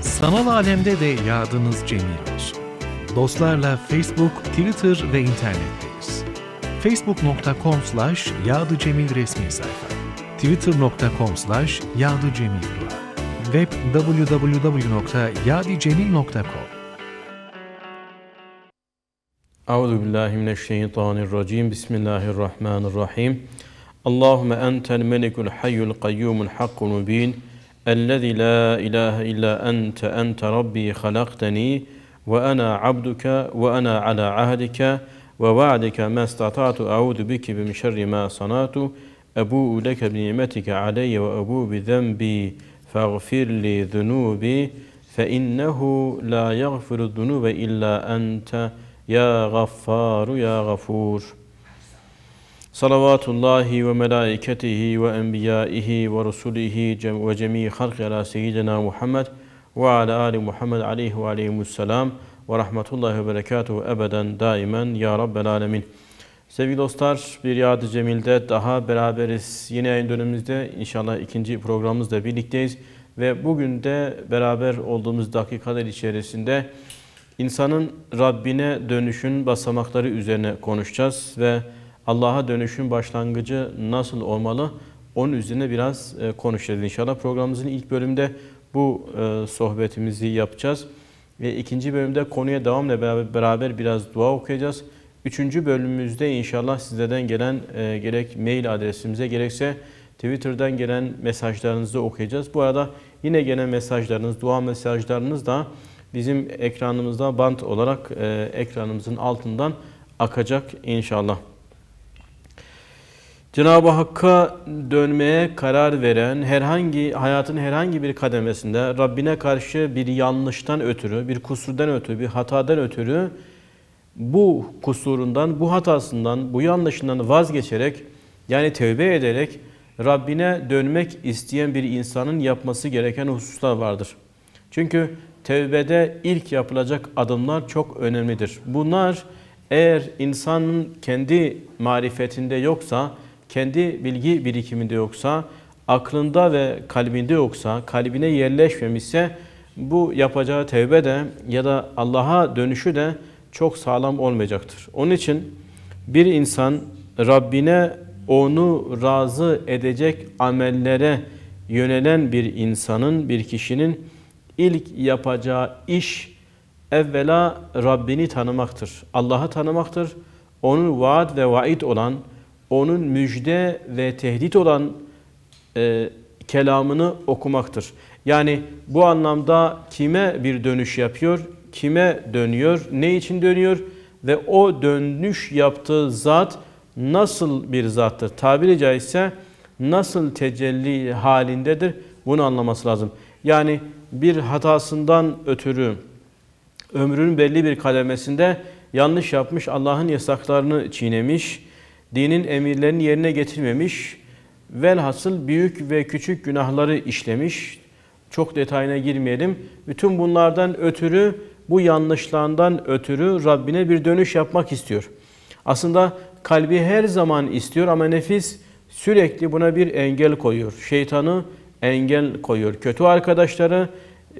Sanal alemde de yadınız cemil olsun. Dostlarla Facebook, Twitter ve internetteyiz. facebook.com slash yadıcemil resmi sayfa. twitter.com slash yadıcemil Web www.yadicemil.com Euzu billahi mineşşeytanirracim. Bismillahirrahmanirrahim. Allahumme entel melikul hayyul kayyumul hakkul mubin. الذي لا إله إلا أنت أنت ربي خلقتني وأنا عبدك وأنا على عهدك ووعدك ما استطعت أعوذ بك من شر ما صنعت أبوء لك بنعمتك علي وأبوء بذنبي فاغفر لي ذنوبي فإنه لا يغفر الذنوب إلا أنت. يا غفار يا غفور. Salavatullahi ve melaiketihi ve enbiyaihi ve rusulihi ve cemii halki ala seyyidina Muhammed ve ala ali Muhammed aleyhi ve aleyhimusselam ve rahmetullahi ve berekatuhu ebeden daimen ya Rabbel alemin. Sevgili dostlar, bir Yad-ı Cemil'de daha beraberiz. Yine yayın dönemimizde inşallah ikinci programımızda birlikteyiz. Ve bugün de beraber olduğumuz dakikalar içerisinde İnsanın Rabbine dönüşün basamakları üzerine konuşacağız ve Allah'a dönüşün başlangıcı nasıl olmalı onun üzerine biraz e, konuşacağız inşallah. Programımızın ilk bölümde bu e, sohbetimizi yapacağız ve ikinci bölümde konuya devamla beraber, beraber biraz dua okuyacağız. Üçüncü bölümümüzde inşallah sizlerden gelen e, gerek mail adresimize gerekse Twitter'dan gelen mesajlarınızı okuyacağız. Bu arada yine gelen mesajlarınız, dua mesajlarınız da bizim ekranımızda bant olarak e, ekranımızın altından akacak inşallah. Cenab-ı Hakk'a dönmeye karar veren herhangi hayatın herhangi bir kademesinde Rabbine karşı bir yanlıştan ötürü, bir kusurdan ötürü, bir hatadan ötürü bu kusurundan, bu hatasından, bu yanlışından vazgeçerek yani tövbe ederek Rabbine dönmek isteyen bir insanın yapması gereken hususlar vardır. Çünkü tevbede ilk yapılacak adımlar çok önemlidir. Bunlar eğer insanın kendi marifetinde yoksa, kendi bilgi birikiminde yoksa, aklında ve kalbinde yoksa, kalbine yerleşmemişse bu yapacağı tevbe de ya da Allah'a dönüşü de çok sağlam olmayacaktır. Onun için bir insan Rabbine onu razı edecek amellere yönelen bir insanın, bir kişinin ilk yapacağı iş evvela Rabbini tanımaktır. Allah'ı tanımaktır. Onun vaat ve vaid olan, onun müjde ve tehdit olan e, kelamını okumaktır. Yani bu anlamda kime bir dönüş yapıyor, kime dönüyor, ne için dönüyor ve o dönüş yaptığı zat nasıl bir zattır? Tabiri caizse nasıl tecelli halindedir? Bunu anlaması lazım. Yani bir hatasından ötürü ömrünün belli bir kademesinde yanlış yapmış, Allah'ın yasaklarını çiğnemiş, dinin emirlerini yerine getirmemiş, velhasıl büyük ve küçük günahları işlemiş. Çok detayına girmeyelim. Bütün bunlardan ötürü, bu yanlışlardan ötürü Rabbine bir dönüş yapmak istiyor. Aslında kalbi her zaman istiyor ama nefis sürekli buna bir engel koyuyor. Şeytanı engel koyuyor. Kötü arkadaşları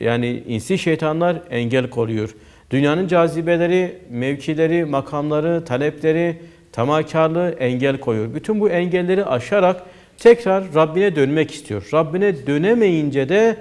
yani insi şeytanlar engel koyuyor. Dünyanın cazibeleri, mevkileri, makamları, talepleri, tamakarlığı engel koyuyor. Bütün bu engelleri aşarak tekrar Rabbine dönmek istiyor. Rabbine dönemeyince de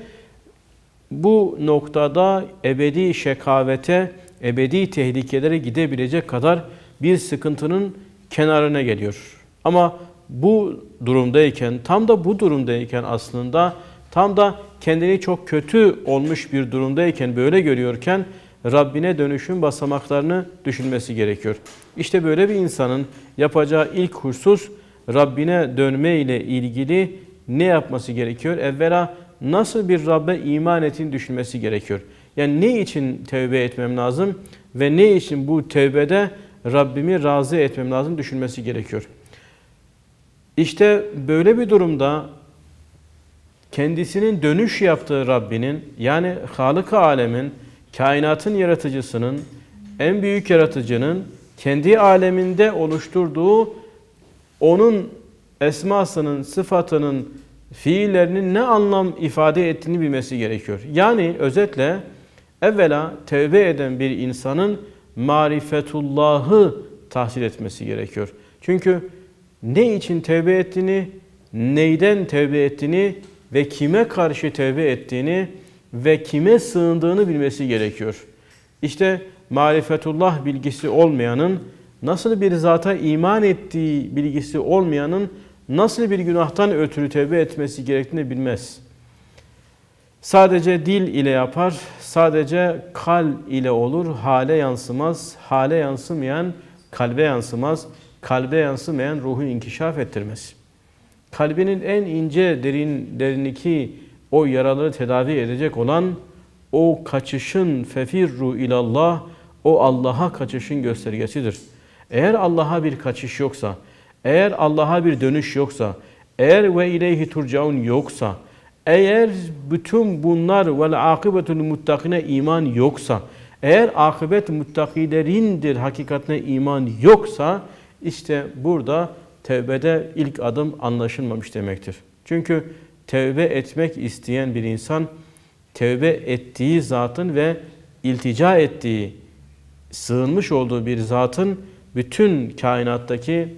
bu noktada ebedi şekavete, ebedi tehlikelere gidebilecek kadar bir sıkıntının kenarına geliyor. Ama bu durumdayken, tam da bu durumdayken aslında tam da kendini çok kötü olmuş bir durumdayken böyle görüyorken Rabbine dönüşün basamaklarını düşünmesi gerekiyor. İşte böyle bir insanın yapacağı ilk husus Rabbine dönme ile ilgili ne yapması gerekiyor? Evvela nasıl bir Rabbe iman ettiğini düşünmesi gerekiyor. Yani ne için tevbe etmem lazım ve ne için bu tevbede Rabbimi razı etmem lazım düşünmesi gerekiyor. İşte böyle bir durumda kendisinin dönüş yaptığı Rabbinin yani Halık-ı Alemin, kainatın yaratıcısının, en büyük yaratıcının kendi aleminde oluşturduğu onun esmasının, sıfatının fiillerinin ne anlam ifade ettiğini bilmesi gerekiyor. Yani özetle evvela tevbe eden bir insanın marifetullahı tahsil etmesi gerekiyor. Çünkü ne için tevbe ettiğini, neyden tevbe ettiğini ve kime karşı tevbe ettiğini ve kime sığındığını bilmesi gerekiyor. İşte marifetullah bilgisi olmayanın nasıl bir zata iman ettiği bilgisi olmayanın nasıl bir günahtan ötürü tevbe etmesi gerektiğini bilmez. Sadece dil ile yapar, sadece kal ile olur, hale yansımaz, hale yansımayan kalbe yansımaz, kalbe yansımayan ruhu inkişaf ettirmez. Kalbinin en ince derinlerindeki o yaraları tedavi edecek olan o kaçışın fefirru ilallah, o Allah'a kaçışın göstergesidir. Eğer Allah'a bir kaçış yoksa, eğer Allah'a bir dönüş yoksa, eğer ve ileyhi turcaun yoksa, eğer bütün bunlar vel akıbetul muttakine iman yoksa, eğer akıbet muttakilerindir hakikatine iman yoksa, işte burada tevbede ilk adım anlaşılmamış demektir. Çünkü tevbe etmek isteyen bir insan, tevbe ettiği zatın ve iltica ettiği, sığınmış olduğu bir zatın bütün kainattaki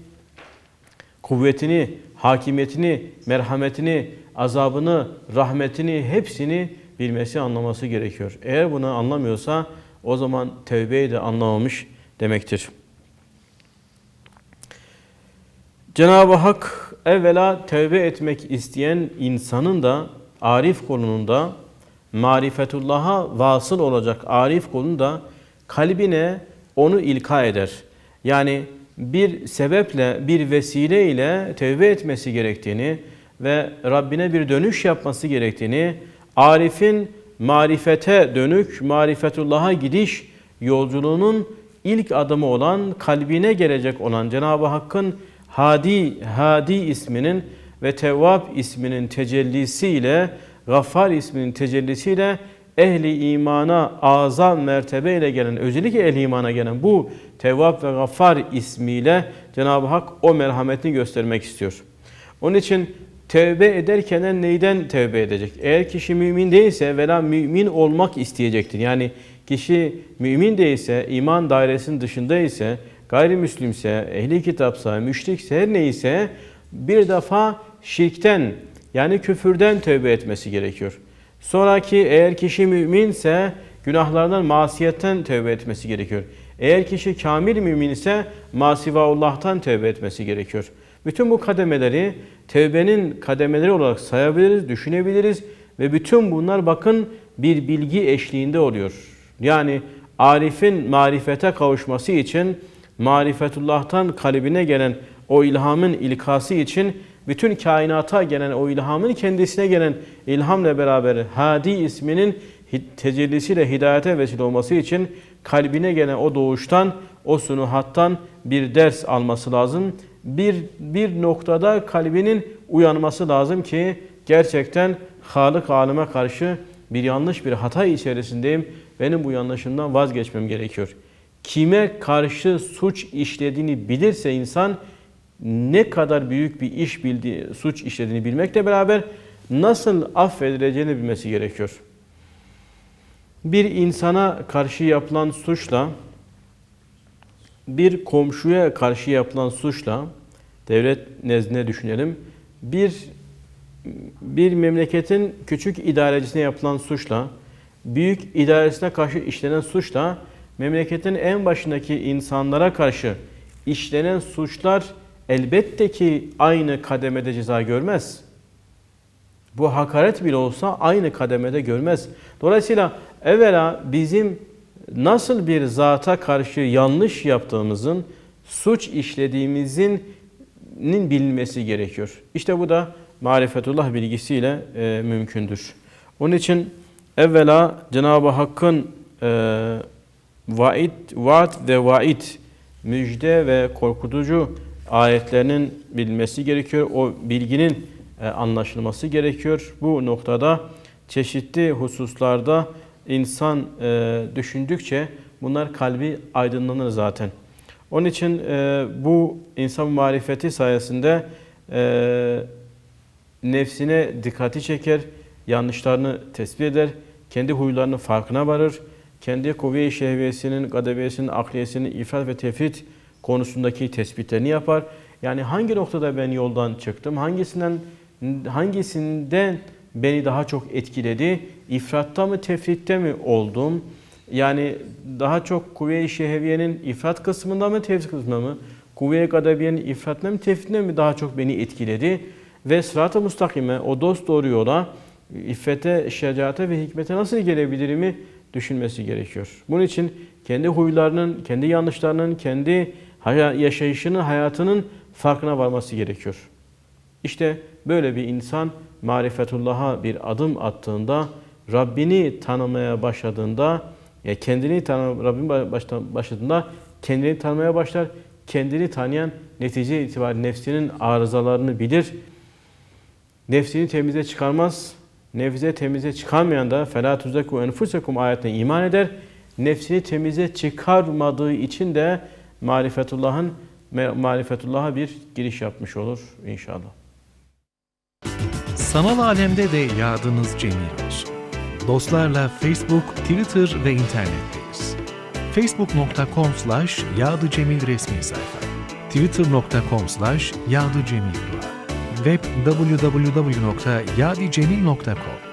kuvvetini, hakimiyetini, merhametini, azabını, rahmetini hepsini bilmesi, anlaması gerekiyor. Eğer bunu anlamıyorsa o zaman tevbeyi de anlamamış demektir. Cenab-ı Hak evvela tevbe etmek isteyen insanın da arif kolununda marifetullah'a vasıl olacak arif kolunda kalbine onu ilka eder. Yani bir sebeple, bir vesile ile tevbe etmesi gerektiğini ve Rabbine bir dönüş yapması gerektiğini, arifin marifete dönük, marifetullah'a gidiş yolculuğunun ilk adımı olan, kalbine gelecek olan Cenab-ı Hakk'ın Hadi, Hadi isminin ve Tevvab isminin tecellisiyle, Gaffar isminin tecellisiyle ehli imana azam mertebeyle gelen, özellikle ehli imana gelen bu Tevvab ve Gaffar ismiyle Cenab-ı Hak o merhametini göstermek istiyor. Onun için tevbe ederken neyden tevbe edecek? Eğer kişi mümin değilse veya mümin olmak isteyecektir. Yani kişi mümin değilse, iman dairesinin dışında ise, gayrimüslimse, ehli kitapsa, müşrikse her neyse bir defa şirkten yani küfürden tövbe etmesi gerekiyor. Sonraki eğer kişi müminse günahlardan, masiyetten tövbe etmesi gerekiyor. Eğer kişi kamil mümin ise masivaullah'tan tövbe etmesi gerekiyor. Bütün bu kademeleri tevbenin kademeleri olarak sayabiliriz, düşünebiliriz ve bütün bunlar bakın bir bilgi eşliğinde oluyor. Yani arifin marifete kavuşması için marifetullah'tan kalbine gelen o ilhamın ilkası için bütün kainata gelen o ilhamın kendisine gelen ilhamla beraber Hadi isminin tecellisiyle hidayete vesile olması için kalbine gelen o doğuştan, o sunuhattan bir ders alması lazım. Bir, bir noktada kalbinin uyanması lazım ki gerçekten Halık alime karşı bir yanlış bir hata içerisindeyim. Benim bu yanlışımdan vazgeçmem gerekiyor. Kime karşı suç işlediğini bilirse insan ne kadar büyük bir iş bildiği, suç işlediğini bilmekle beraber nasıl affedileceğini bilmesi gerekiyor. Bir insana karşı yapılan suçla bir komşuya karşı yapılan suçla devlet nezdinde düşünelim. Bir bir memleketin küçük idarecisine yapılan suçla büyük idaresine karşı işlenen suçla memleketin en başındaki insanlara karşı işlenen suçlar elbette ki aynı kademede ceza görmez. Bu hakaret bile olsa aynı kademede görmez. Dolayısıyla evvela bizim nasıl bir zata karşı yanlış yaptığımızın, suç işlediğimizin bilinmesi gerekiyor. İşte bu da marifetullah bilgisiyle e, mümkündür. Onun için evvela Cenab-ı Hakk'ın e, vaid, vaat ve vaid, müjde ve korkutucu ayetlerinin bilinmesi gerekiyor. O bilginin e, anlaşılması gerekiyor. Bu noktada çeşitli hususlarda insan e, düşündükçe bunlar kalbi aydınlanır zaten. Onun için e, bu insan marifeti sayesinde nefsine dikkati çeker, yanlışlarını tespit eder, kendi huylarının farkına varır, kendi kuvve-i şehvesinin, gadebesinin, akliyesinin ifrat ve tefrit konusundaki tespitlerini yapar. Yani hangi noktada ben yoldan çıktım, hangisinden hangisinden beni daha çok etkiledi, ifratta mı tefritte mi oldum? Yani daha çok kuvve-i şehviyenin ifrat kısmında mı tefrit kısmında mı? Kuvve-i gadabiyenin ifratına mı tefritine mi daha çok beni etkiledi? Ve sırat-ı mustakime, o dost doğru yola, iffete, şecaate ve hikmete nasıl gelebilirimi düşünmesi gerekiyor. Bunun için kendi huylarının, kendi yanlışlarının, kendi yaşayışının, hayatının farkına varması gerekiyor. İşte böyle bir insan marifetullah'a bir adım attığında, Rabbini tanımaya başladığında, ya kendini tanı Rabbini başta- başladığında kendini tanımaya başlar. Kendini tanıyan netice itibariyle nefsinin arızalarını bilir. Nefsini temize çıkarmaz. Nefse temize çıkarmayan da فَلَا تُزَكُوا اَنْفُسَكُمْ ayetine iman eder. Nefsini temize çıkarmadığı için de marifetullah'ın marifetullah'a bir giriş yapmış olur inşallah. Sanal alemde de yadınız cemil olsun. Dostlarla Facebook, Twitter ve internetteyiz. Facebook.com slash yadıcemil resmi sayfa. Twitter.com slash yadıcemil Web www.yadicemil.com